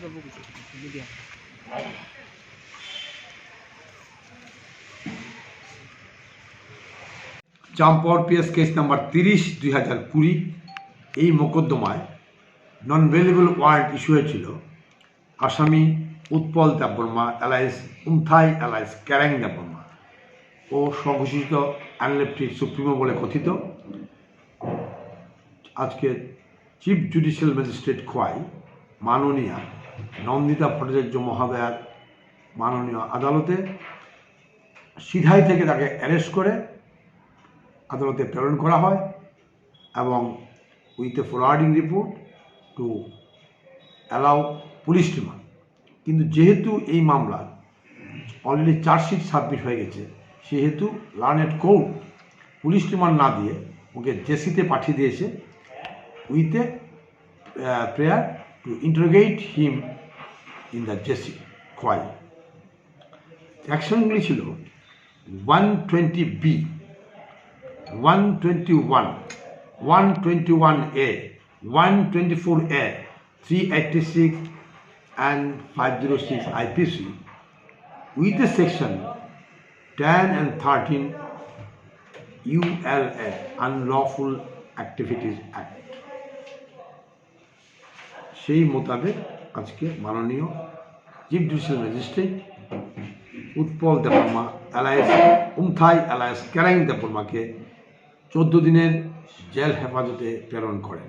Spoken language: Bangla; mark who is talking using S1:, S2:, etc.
S1: বক্তব্য কিছু। Media
S2: Champahaor PS case number তিরিশ, দুই হাজার কুড়ি। এই মোকদ্দমায় নন ভেলেবল ওয়ারেন্ট ইস্যু হয়েছিল। আসামি উৎপল দেববর্মা অ্যালায়েন্স উমথাই অ্যালায়েন্স ক্যারাং দেববর্মা ও স্বঘোষিত অ্যানলেপটির সুপ্রিমো বলে কথিত। আজকে চিফ জুডিশিয়াল ম্যাজিস্ট্রেট খোয়াই, মাননীয়া নন্দিতা ভট্টাচার্য মহোদয়ার মাননীয় আদালতে সিধাই থেকে তাকে অ্যারেস্ট করে আদালতে প্রেরণ করা হয় এবং with a forwarding report to allow police remand কিন্তু যেহেতু এই মামলা অলরেডি চার্জশিট সাবমিট হয়ে গেছে, সেহেতু লার্নেড কোর্ট পুলিশ রিমান্ড না দিয়ে ওকে জেসিতে পাঠিয়ে দিয়েছে with a prayer to interrogate him in the JC Khowai অ্যাকশনগুলি ছিল one twenty B 121, 121A, 124A, 386 and 506 IPC with the section 10 and 13 ULA, Unlawful Activities Act. সেই মোতাবেক আজকে মাননীয় chief judicial magistrate Utpal Debbarma alias Umthai alias Karang দেবর্মাকে চোদ্দ দিনের জেল হেফাজতে প্রেরণ করেন।